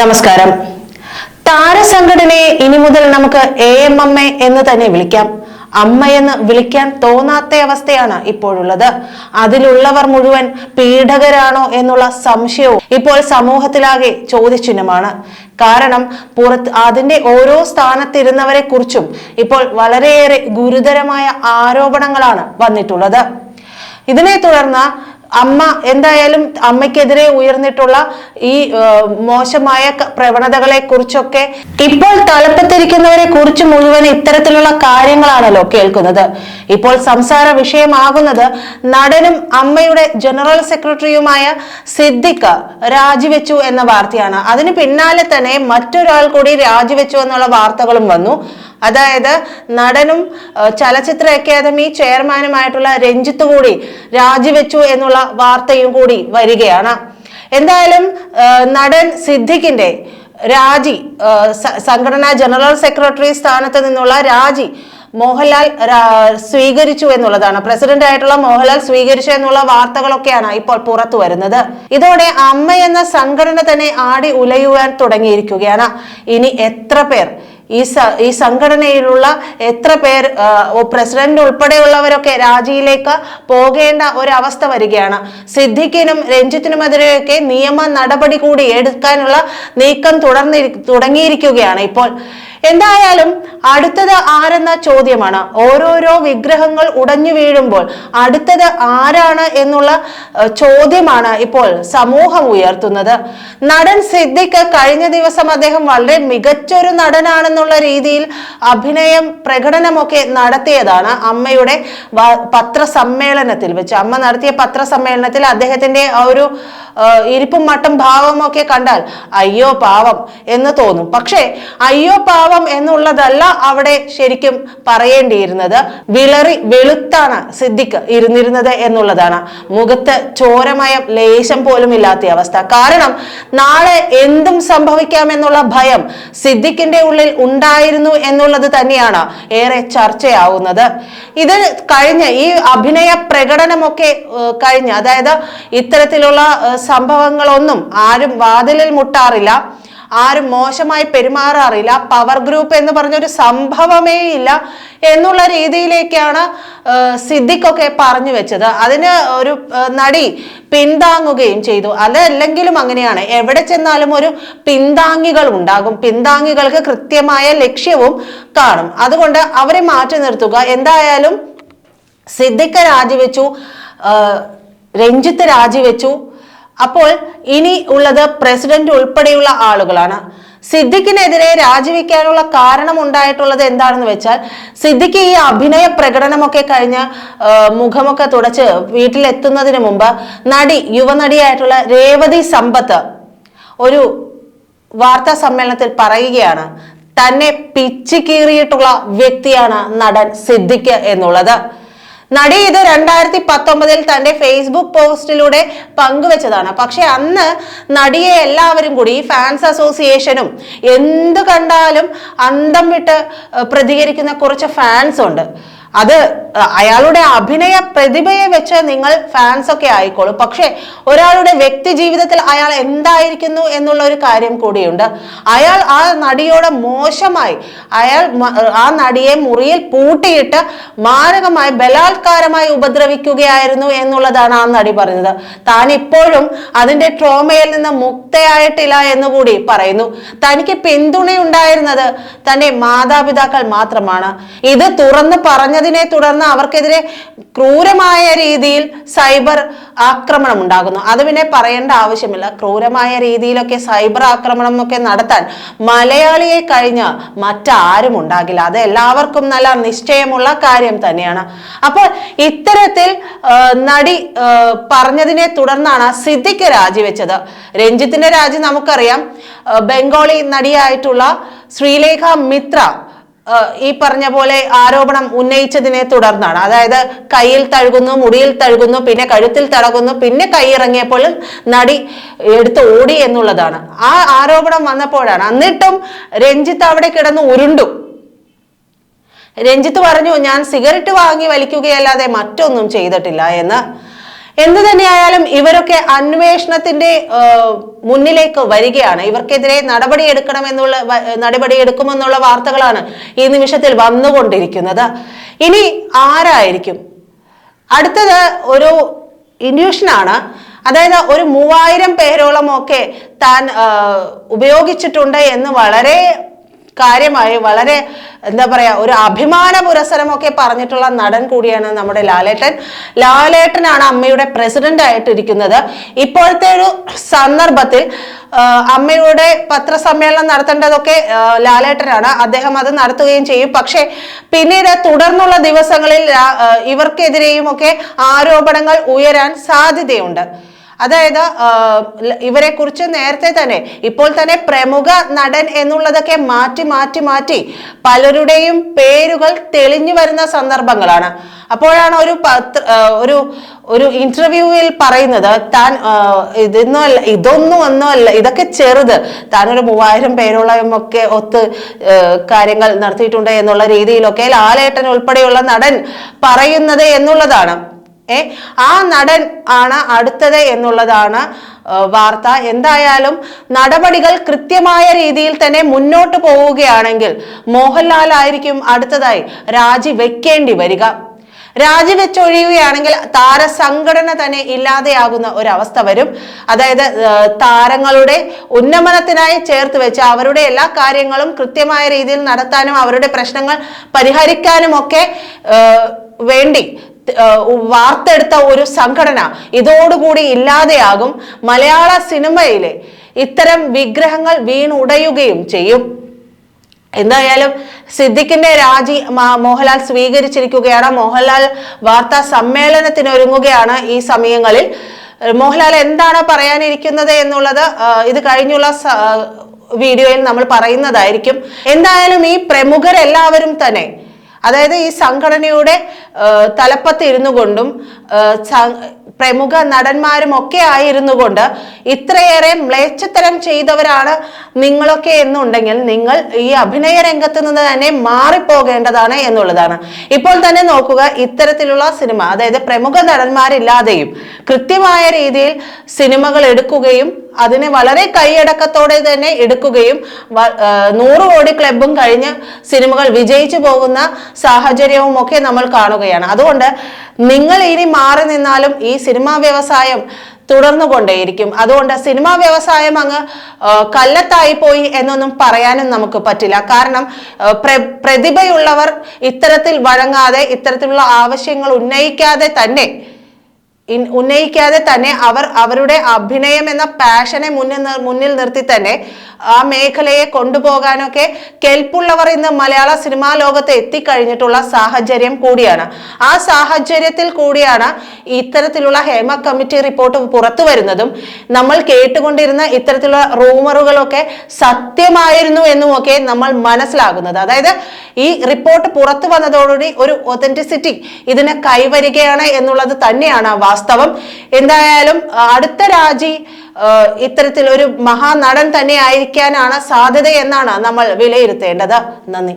നമസ്കാരം. താരസംഘടനയെ ഇനി മുതൽ നമുക്ക് എ എം അമ്മ എന്ന് തന്നെ വിളിക്കാം. അമ്മയെന്ന് വിളിക്കാൻ തോന്നാത്ത അവസ്ഥയാണ് ഇപ്പോഴുള്ളത്. അതിലുള്ളവർ മുഴുവൻ പീഡകരാണോ എന്നുള്ള സംശയവും ഇപ്പോൾ സമൂഹത്തിലാകെ ചോദ്യചിഹ്നമാണ്. കാരണം പുറത്ത് അതിന്റെ ഓരോ സ്ഥാനത്തിരുന്നവരെ കുറിച്ചും ഇപ്പോൾ വളരെയേറെ ഗുരുതരമായ ആരോപണങ്ങളാണ് വന്നിട്ടുള്ളത്. ഇതിനെ തുടർന്ന് അമ്മ എന്തായാലും അമ്മയ്ക്കെതിരെ ഉയർന്നിട്ടുള്ള ഈ മോശമായ പ്രവണതകളെ കുറിച്ചൊക്കെ ഇപ്പോൾ തലപ്പത്തിരിക്കുന്നവരെ കുറിച്ച് മുഴുവൻ ഇത്തരത്തിലുള്ള കാര്യങ്ങളാണല്ലോ കേൾക്കുന്നത്. ഇപ്പോൾ സംസാര വിഷയമാകുന്നത് നടനും അമ്മയുടെ ജനറൽ സെക്രട്ടറിയുമായ സിദ്ദിഖ് രാജിവെച്ചു എന്ന വാർത്തയാണ്. അതിന് പിന്നാലെ തന്നെ മറ്റൊരാൾ കൂടി രാജിവെച്ചു എന്നുള്ള വാർത്തകളും വന്നു. അതായത് നടനും ചലച്ചിത്ര അക്കാദമി ചെയർമാനുമായിട്ടുള്ള രഞ്ജിത്ത് കൂടി രാജിവെച്ചു എന്നുള്ള വാർത്തയും കൂടി വരികയാണ്. എന്തായാലും നടൻ സിദ്ദിഖിന്റെ രാജി സംഘടനാ ജനറൽ സെക്രട്ടറി സ്ഥാനത്ത് നിന്നുള്ള രാജി മോഹൻലാൽ സ്വീകരിച്ചു എന്നുള്ളതാണ്. പ്രസിഡന്റ് ആയിട്ടുള്ള മോഹൻലാൽ സ്വീകരിച്ചു എന്നുള്ള വാർത്തകളൊക്കെയാണ് ഇപ്പോൾ പുറത്തു വരുന്നത്. ഇതോടെ അമ്മ എന്ന സംഘടന തന്നെ ആടി ഉലയുവാൻ തുടങ്ങിയിരിക്കുകയാണ്. ഇനി എത്ര പേർ ഈ ഈ സംഘടനയിലുള്ള എത്ര പേർ പ്രസിഡന്റ് ഉൾപ്പെടെയുള്ളവരൊക്കെ രാജിയിലേക്ക് പോകേണ്ട ഒരവസ്ഥ വരികയാണ്. സിദ്ദിഖിനും രഞ്ജിത്തിനുമെതിരെയൊക്കെ നിയമ നടപടി കൂടി എടുക്കാനുള്ള നീക്കം തുടർന്നി തുടങ്ങിയിരിക്കുകയാണ് ഇപ്പോൾ. എന്തായാലും അടുത്തത് ആരെന്ന ചോദ്യമാണ്. ഓരോരോ വിഗ്രഹങ്ങൾ ഉടഞ്ഞു വീഴുമ്പോൾ അടുത്തത് ആരാണ് എന്നുള്ള ചോദ്യമാണ് ഇപ്പോൾ സമൂഹം ഉയർത്തുന്നത്. നടൻ സിദ്ദിഖ് കഴിഞ്ഞ ദിവസം അദ്ദേഹം വളരെ മികച്ചൊരു നടനാണെന്നുള്ള രീതിയിൽ അഭിനയം പ്രകടനമൊക്കെ നടത്തിയതാണ് അമ്മയുടെ പത്രസമ്മേളനത്തിൽ വെച്ച്. അമ്മ നടത്തിയ പത്രസമ്മേളനത്തിൽ അദ്ദേഹത്തിന്റെ ആ ഒരു ഇരിപ്പും മട്ടും ഭാവമൊക്കെ കണ്ടാൽ അയ്യോ പാവം എന്ന് തോന്നും. പക്ഷേ അയ്യോ പാവം എന്നുള്ളതല്ല അവിടെ ശരിക്കും പറയേണ്ടിയിരുന്നത്. വിളറി വെളുത്താണ് സിദ്ദിഖ് ഇരുന്നിരുന്നത് എന്നുള്ളതാണ്. മുഖത്ത് ചോരമയം ലേശം പോലും ഇല്ലാത്ത അവസ്ഥ. കാരണം നാളെ എന്തും സംഭവിക്കാം എന്നുള്ള ഭയം സിദ്ദിഖിന്റെ ഉള്ളിൽ ഉണ്ടായിരുന്നു എന്നുള്ളത് തന്നെയാണ് ഏറെ ചർച്ചയാവുന്നത്. ഇത് കഴിഞ്ഞ് ഈ അഭിനയ പ്രകടനമൊക്കെ കഴിഞ്ഞ് അതായത് ഇത്തരത്തിലുള്ള സംഭവങ്ങളൊന്നും ആരും വാതിലിൽ മുട്ടാറില്ല. ആരും മോശമായി പെരുമാറാറില്ല. പവർ ഗ്രൂപ്പ് എന്ന് പറഞ്ഞൊരു സംഭവമേ ഇല്ല എന്നുള്ള രീതിയിലേക്കാണ് സിദ്ദിഖൊക്കെ പറഞ്ഞു വെച്ചത്. അതിന് ഒരു നടി പിന്താങ്ങുകയും ചെയ്തു. അതല്ലെങ്കിലും അങ്ങനെയാണ്. എവിടെ ചെന്നാലും ഒരു പിന്താങ്ങികൾ ഉണ്ടാകും. പിന്താങ്ങികൾക്ക് കൃത്യമായ ലക്ഷ്യവും കാണും. അതുകൊണ്ട് അവരെ മാറ്റി നിർത്തുക. എന്തായാലും സിദ്ദിഖ് രാജിവെച്ചു രഞ്ജിത്ത് രാജിവെച്ചു. അപ്പോൾ ഇനി ഉള്ളത് പ്രസിഡന്റ് ഉൾപ്പെടെയുള്ള ആളുകളാണ്. സിദ്ദിഖിനെതിരെ രാജിവെക്കാനുള്ള കാരണം ഉണ്ടായിട്ടുള്ളത് എന്താണെന്ന് വെച്ചാൽ സിദ്ദിഖ് ഈ അഭിനയ പ്രകടനമൊക്കെ കഴിഞ്ഞ് മുഖമൊക്കെ തുടച്ച് വീട്ടിലെത്തുന്നതിന് മുമ്പ് നടി യുവനടിയായിട്ടുള്ള രേവതി സമ്പത്ത് ഒരു വാർത്താ സമ്മേളനത്തിൽ പറയുകയാണ് തന്നെ പിച്ചു കീറിയിട്ടുള്ള വ്യക്തിയാണ് നടൻ സിദ്ദിഖ് എന്നുള്ളത്. നടി ഇത് രണ്ടായിരത്തി പത്തൊമ്പതിൽ തന്റെ ഫേസ്ബുക്ക് പോസ്റ്റിലൂടെ പങ്കുവച്ചതാണ്. പക്ഷെ അന്ന് നടിയെ എല്ലാവരും കൂടി ഫാൻസ് അസോസിയേഷനും എന്ത് കണ്ടാലും അന്തം വിട്ട് പ്രതികരിക്കുന്ന കുറച്ച് ഫാൻസ് ഉണ്ട്. അത് അയാളുടെ അഭിനയ പ്രതിഭയെ വെച്ച് നിങ്ങൾ ഫാൻസ് ഒക്കെ ആയിക്കോളും. പക്ഷെ ഒരാളുടെ വ്യക്തി ജീവിതത്തിൽ അയാൾ എന്തായിരിക്കുന്നു എന്നുള്ള ഒരു കാര്യം കൂടിയുണ്ട്. അയാൾ ആ നടിയോട് മോശമായി അയാൾ ആ നടിയെ മുറിയിൽ പൂട്ടിയിട്ട് മാരകമായി ബലാത്കാരമായി ഉപദ്രവിക്കുകയായിരുന്നു എന്നുള്ളതാണ് ആ നടി പറഞ്ഞത്. താൻ ഇപ്പോഴും അതിന്റെ ട്രോമയിൽ നിന്ന് മുക്തയായിട്ടില്ല എന്ന് കൂടി പറയുന്നു. തനിക്ക് പിന്തുണയുണ്ടായിരുന്നത് തന്റെ മാതാപിതാക്കൾ മാത്രമാണ്. ഇത് തുറന്ന് പറഞ്ഞതിനെ തുടർന്ന് അവർക്കെതിരെ ക്രൂരമായ രീതിയിൽ സൈബർ ആക്രമണം ഉണ്ടാകുന്നു. അത് പിന്നെ പറയേണ്ട ആവശ്യമില്ല. ക്രൂരമായ രീതിയിലൊക്കെ സൈബർ ആക്രമണം ഒക്കെ നടത്താൻ മലയാളിയെ കഴിഞ്ഞ മറ്റാരും ഉണ്ടാകില്ല. അത് എല്ലാവർക്കും നല്ല നിശ്ചയമുള്ള കാര്യം തന്നെയാണ്. അപ്പോൾ ഇത്തരത്തിൽ നടി പറഞ്ഞതിനെ തുടർന്നാണ് സിദ്ദിഖ് രാജിവെച്ചത്. രഞ്ജിത്തിന്റെ രാജി നമുക്കറിയാം. ബംഗാളി നടിയായിട്ടുള്ള ശ്രീലേഖ മിത്ര ഈ പറഞ്ഞ പോലെ ആരോപണം ഉന്നയിച്ചതിനെ തുടർന്നാണ്. അതായത് കയ്യിൽ തഴുകുന്നു മുടിയിൽ തഴുകുന്നു പിന്നെ കഴുത്തിൽ തടകുന്നു പിന്നെ കൈ ഇറങ്ങിയപ്പോൾ നടി എടുത്ത് ഓടി എന്നുള്ളതാണ്. ആ ആരോപണം വന്നപ്പോഴാണ്. എന്നിട്ടും രഞ്ജിത്ത് അവിടെ കിടന്ന് ഉരുണ്ടു. രഞ്ജിത്ത് പറഞ്ഞു ഞാൻ സിഗരറ്റ് വാങ്ങി വലിക്കുകയല്ലാതെ മറ്റൊന്നും ചെയ്തിട്ടില്ല എന്ന്. എന്തു തന്നെയായാലും ഇവരൊക്കെ അന്വേഷണത്തിന്റെ മുന്നിലേക്ക് വരികയാണ്. ഇവർക്കെതിരെ നടപടി എടുക്കണമെന്നുള്ള നടപടി എടുക്കുമെന്നുള്ള വാർത്തകളാണ് ഈ നിമിഷത്തിൽ വന്നുകൊണ്ടിരിക്കുന്നത്. ഇനി ആരായിരിക്കും? അടുത്തത് ഒരു ഇൻഡ്യൂഷനാണ്. അതായത് ഒരു മൂവായിരം പേരോളം ഒക്കെ താൻ ഉപയോഗിച്ചിട്ടുണ്ട് എന്ന് വളരെ കാര്യമായി വളരെ എന്താ പറയാ ഒരു അഭിമാന പുരസരമൊക്കെ പറഞ്ഞിട്ടുള്ള നടൻ കൂടിയാണ് നമ്മുടെ ലാലേട്ടൻ. ലാലേട്ടനാണ് അമ്മയുടെ പ്രസിഡന്റ് ആയിട്ടിരിക്കുന്നത്. ഇപ്പോഴത്തെ ഒരു സന്ദർഭത്തിൽ അമ്മയുടെ പത്രസമ്മേളനം നടത്തേണ്ടതൊക്കെ ലാലേട്ടനാണ്. അദ്ദേഹം അത് നടത്തുകയും ചെയ്യും. പക്ഷേ പിന്നീട് തുടർന്നുള്ള ദിവസങ്ങളിൽ ഇവർക്കെതിരെയും ഒക്കെ ആരോപണങ്ങൾ ഉയരാൻ സാധ്യതയുണ്ട്. അതായത് ഇവരെ കുറിച്ച് നേരത്തെ തന്നെ ഇപ്പോൾ തന്നെ പ്രമുഖ നടൻ എന്നുള്ളതൊക്കെ മാറ്റി മാറ്റി മാറ്റി പലരുടെയും പേരുകൾ തെളിഞ്ഞു വരുന്ന സന്ദർഭങ്ങളാണ്. അപ്പോഴാണ് ഒരു ഒരു ഒരു ഇന്റർവ്യൂവിൽ പറയുന്നത് താൻ ഇതൊന്നും ഇതൊന്നും ഒന്നുമല്ല ഇതൊക്കെ ചെറുത് താൻ ഒരു മൂവായിരം പേരോളം ഒത്ത് കാര്യങ്ങൾ നടത്തിയിട്ടുണ്ട് എന്നുള്ള രീതിയിലൊക്കെ ലാലേട്ടൻ ഉൾപ്പെടെയുള്ള നടൻ പറയുന്നത് എന്നുള്ളതാണ്. ഏ? ആ നടൻ ആണ് അടുത്തത് എന്നുള്ളതാണ് വാർത്ത. എന്തായാലും നടപടികൾ കൃത്യമായ രീതിയിൽ തന്നെ മുന്നോട്ട് പോവുകയാണെങ്കിൽ മോഹൻലാൽ ആയിരിക്കും അടുത്തതായി രാജി വെക്കേണ്ടി വരിക. രാജിവെച്ചൊഴിയുകയാണെങ്കിൽ താരസംഘടന തന്നെ ഇല്ലാതെയാകുന്ന ഒരവസ്ഥ വരും. അതായത് താരങ്ങളുടെ ഉന്നമനത്തിനായി ചേർത്ത് വെച്ച് അവരുടെ എല്ലാ കാര്യങ്ങളും കൃത്യമായ രീതിയിൽ നടത്താനും അവരുടെ പ്രശ്നങ്ങൾ പരിഹരിക്കാനും ഒക്കെ വേണ്ടി വാർത്തെടുത്ത ഒരു സംഘടന ഇതോടുകൂടി ഇല്ലാതെയാകും മലയാള സിനിമയിലെ ഇത്തരം വിഗ്രഹങ്ങൾ വീണുടയുകയും ചെയ്യും. എന്തായാലും സിദ്ദിഖിന്റെ രാജി മോഹൻലാൽ സ്വീകരിച്ചിരിക്കുകയാണ്. മോഹൻലാൽ വാർത്താ സമ്മേളനത്തിന് ഒരുങ്ങുകയാണ് ഈ സമയങ്ങളിൽ. മോഹൻലാൽ എന്താണ് പറയാനിരിക്കുന്നത് എന്നുള്ളത് ഇത് കഴിഞ്ഞുള്ള വീഡിയോയിൽ നമ്മൾ പറയുന്നതായിരിക്കും. എന്തായാലും ഈ പ്രമുഖരെല്ലാവരും തന്നെ അതായത് ഈ സംഘടനയുടെ തലപ്പത്തിരുന്നു കൊണ്ടും പ്രമുഖ നടന്മാരും ഒക്കെ ആയിരുന്നു കൊണ്ട് ഇത്രയേറെ മ്ലേച്ഛത്തരം ചെയ്തവരാണ് നിങ്ങളൊക്കെ എന്നുണ്ടെങ്കിൽ നിങ്ങൾ ഈ അഭിനയ രംഗത്ത് നിന്ന് തന്നെ മാറിപ്പോകേണ്ടതാണ് എന്നുള്ളതാണ്. ഇപ്പോൾ തന്നെ നോക്കുക ഇത്തരത്തിലുള്ള സിനിമ അതായത് പ്രമുഖ നടന്മാരില്ലാതെയും കൃത്യമായ രീതിയിൽ സിനിമകൾ എടുക്കുകയും അതിനെ വളരെ കൈയടക്കത്തോടെ തന്നെ എടുക്കുകയും നൂറ് കോടി ക്ലബും കഴിഞ്ഞ് സിനിമകൾ വിജയിച്ചു പോകുന്ന സാഹചര്യവും ഒക്കെ നമ്മൾ കാണുകയാണ്. അതുകൊണ്ട് നിങ്ങൾ ഇനി മാറി നിന്നാലും ഈ സിനിമാ വ്യവസായം തുടർന്നു കൊണ്ടേയിരിക്കും അതുകൊണ്ട് സിനിമാ വ്യവസായം അങ്ങ് കല്ലത്തായി പോയി എന്നൊന്നും പറയാനും നമുക്ക് പറ്റില്ല. കാരണം പ്ര- പ്രതിഭയുള്ളവർ ഇത്തരത്തിൽ വഴങ്ങാതെ ഇത്തരത്തിലുള്ള ആവശ്യങ്ങൾ ഉന്നയിക്കാതെ തന്നെ ഉന്നയിക്കാതെ തന്നെ അവർ അവരുടെ അഭിനയം എന്ന പാഷനെ മുന്നിൽ മുന്നിൽ നിർത്തി തന്നെ ആ മേഖലയെ കൊണ്ടുപോകാനൊക്കെ കെൽപ്പുള്ളവർ ഇന്ന് മലയാള സിനിമാ ലോകത്ത് എത്തിക്കഴിഞ്ഞിട്ടുള്ള സാഹചര്യം കൂടിയാണ്. ആ സാഹചര്യത്തിൽ കൂടിയാണ് ഇത്തരത്തിലുള്ള ഹേമ കമ്മിറ്റി റിപ്പോർട്ട് പുറത്തു വരുന്നതും നമ്മൾ കേട്ടുകൊണ്ടിരുന്ന ഇത്തരത്തിലുള്ള റൂമറുകളൊക്കെ സത്യമായിരുന്നു എന്നുമൊക്കെ നമ്മൾ മനസ്സിലാകുന്നത്. അതായത് ഈ റിപ്പോർട്ട് പുറത്തു വന്നതോടുകൂടി ഒരു ഒതന്റിസിറ്റി ഇതിന് കൈവരികയാണ് എന്നുള്ളത് തന്നെയാണ് വാസ്തവം. എന്തായാലും അടുത്ത രാജി ഇത്തരത്തിൽ ഒരു മഹാനടൻ തന്നെ ആയിരിക്കാനാണ് സാധ്യത എന്നാണ് നമ്മൾ വിലയിരുത്തേണ്ടത്. നന്ദി.